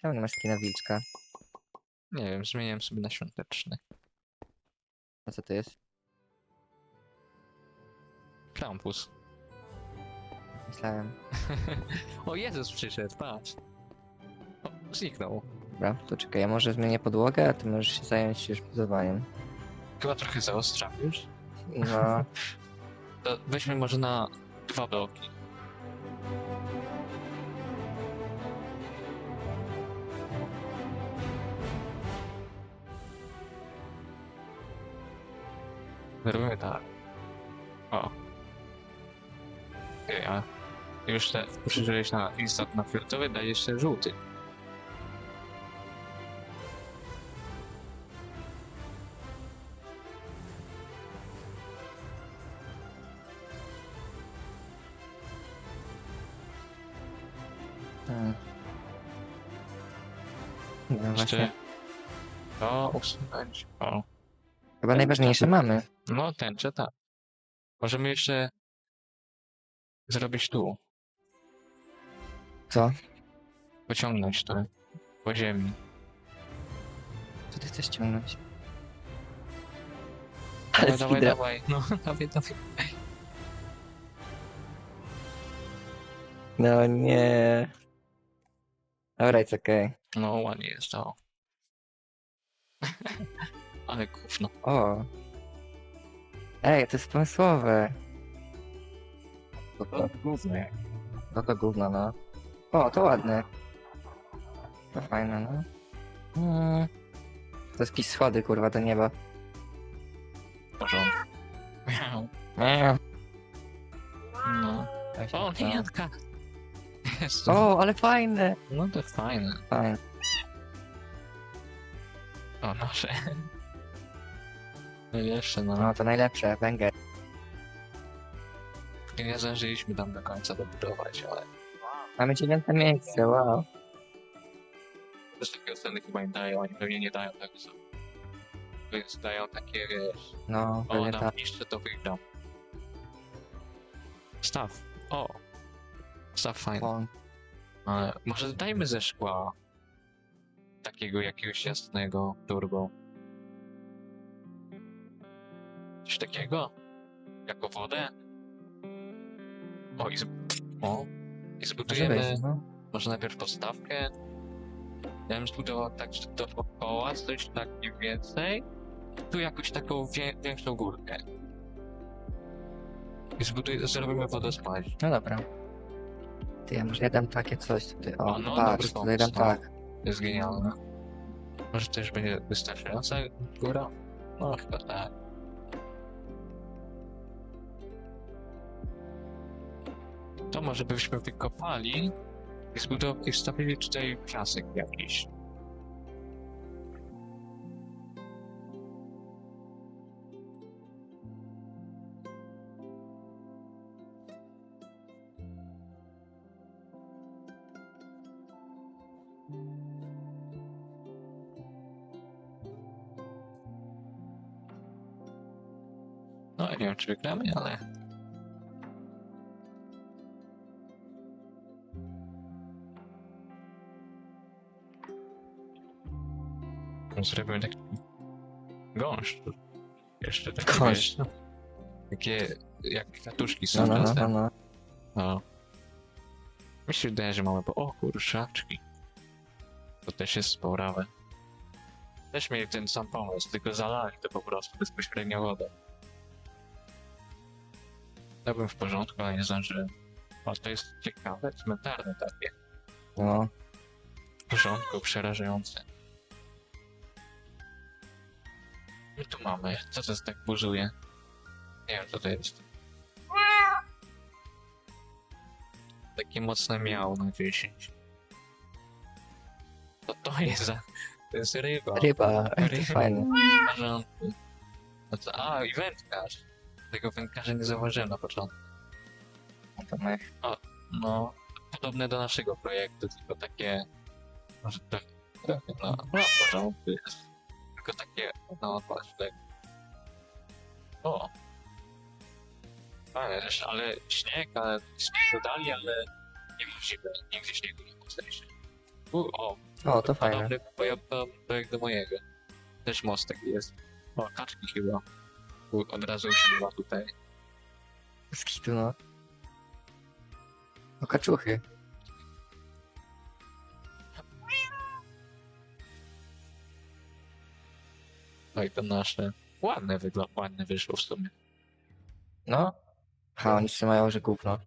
Czemu nie masz skina wilczka? Nie wiem, zmieniłem sobie na świąteczny. A co to jest? Krampus. Myślałem. o Jezus przyszedł, patrz. O, zniknął. Dobra, to czekaj, ja może zmienię podłogę, a ty możesz się zająć już budowaniem. Chyba trochę zaostrzam już. No, To weźmy może na dwa bloki. Robimy tak. O. Okej, a już te przyżyłeś na instant na fioletowy, daj jeszcze żółty. hmm. No Jeszcze właśnie. to usunąć. O. Chyba najważniejsze mamy. No, tęczę, tak. Możemy jeszcze zrobić tu. Co? Pociągnąć to po ziemi. Co ty chcesz ciągnąć? Ale dawaj, skidra. dawaj. No, dawaj, dawaj. No nie. Dobra, it's okej. No, ładnie jest to. Ale gówno. O. Ej, to jest pomysłowe. To to, gówno. to, to gówno, no. O, to ładne. To fajne, no. Mm. To jest jakieś schody, kurwa, do nieba. W porządku. Miau. Nie. No. O, klientka! Jest to. O, ale fajne. No to fajne. Fajne. O, nasze. No jeszcze, no. No, to najlepsze, węgiel. Nie zdążyliśmy tam do końca dobudować, ale Mamy dziewiąte miejsce, wow. też takie oceny chyba nie dają, oni pewnie nie dają tak. Więc dają takie, wiesz, No, o, pewnie tam tak. niszczę to wygram. Staw, o. Staw fajny, O, ale może dajmy ze szkła takiego jakiegoś jasnego turbo. Coś takiego? Jako wodę? O, i, z... o, i może zbudujemy... być, no. Może najpierw podstawkę. Ja bym zbudował tak, że dookoła coś tak mniej więcej. Tu jakoś taką wie, większą górkę. I zbuduj, zrobimy wodospad. No dobra. Ty, ja może ja dam takie coś tutaj. O, O, no, patrz, tutaj dam no. tak. To jest genialne. Może też będzie wystarczająca góra? No chyba tak. To może byśmy wykopali i zbudowali, i wstawili tutaj piasek jakiś. No nie wiem czy wygramy, ale... Zrobimy taki gąszcz. Jeszcze taki, Gąszcz. wiesz, no, takie jak kwiatuszki są No, no, no, no, no. No. Mi się wydaje, że mamy po... O, kurczaczki. To też jest sporawe. Też mieli ten sam pomysł, tylko zalali to po prostu bezpośrednio wodą. To bym w porządku, ale nie zdążyłem. O, to jest ciekawe, cmentarne takie. no. W porządku, przerażające. I tu mamy, co to jest tak burzuje? Nie wiem, co to jest. Takie mocne miało na 10. Co to jest za... To jest ryba. Ryba, to Ryba. fajne. W porządku. No co? A, i wędkarz. Tego wędkarza nie zauważyłem na początku. To my. No, podobne do naszego projektu, tylko takie... Może trochę... trochę no, no, w porządku jest. Tylko takie... No, patrz, tak. O! Fajne też, ale śnieg, ale śnieg dodali, ale nie możliwe. Nigdy śniegu nie postaliśmy. U, o, O, to fajne. podobny projekt do, projekt do mojego. Też mostek jest. O, kaczki chyba. U, od razu usiadła tutaj. Skitu, no. O, kaczuchy. tutaj to nasze. Ładne, wygl- ładne wyszło w sumie. No. Ha, oni trzymają, że gówno.